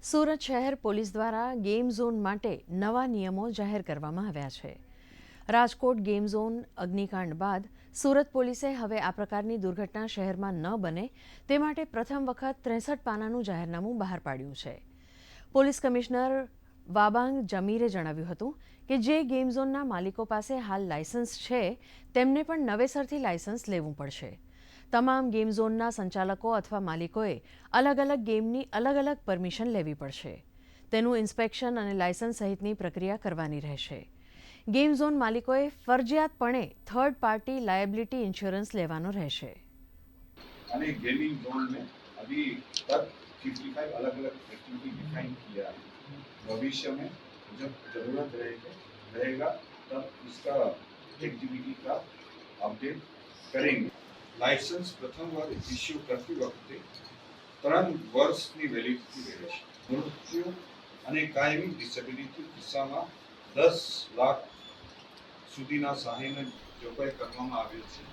સુરત શહેર પોલીસ દ્વારા game zone માટે નવા નિયમો જાહેર કરવામાં આવ્યા છે. રાજકોટ ગેમ ઝોન અગ્નિકાંડ બાદ સુરત પોલીસે હવે આ પ્રકારની દુર્ઘટના શહેરમાં ન બને તે માટે પ્રથમ વખત ત્રેસઠ પાનાનું જાહેરનામું બહાર પાડ્યું છે. પોલીસ કમિશનર વાબાંગ જમીરે જણાવ્યું હતું કે જે ગેમ ઝોનના માલિકો પાસે હાલ લાયસન્સ છે તેમને પણ નવેસરથી લાયસન્સ લેવું પડશે. તમામ ગેમ ઝોનના સંચાલકો અથવા માલિકોએ અલગ અલગ ગેમની અલગ અલગ પરમિશન લેવી પડશે તેનું ઇન્સ્પેક્શન અને લાયસન્સ સહિતની પ્રક્રિયા કરવાની રહેશે ગેમ ઝોન માલિકોએ ફરજિયાતપણે થર્ડ પાર્ટી લાયબિલિટી ઇન્સ્યોરન્સ લેવાનો રહેશે અને गेमिंग जोन में अभी तक 55 अलग अलग एक्टिविटी डिफाइन किया है भविष्य में जब जरूरत रहेगा रहेगा तब इसका एक्टिविटी का अपडेट करेंगे લાયસન્સ પ્રથમવાર ઇસ્યુ કરતી વખતે ત્રણ વર્ષની વેલિડિટી રહેશે મૃત્યુ અને કાયમી ડિસેબિલિટી કિસ્સામાં દસ લાખ સુધીના સહાયને જોગવાઈ કરવામાં આવેલ છે.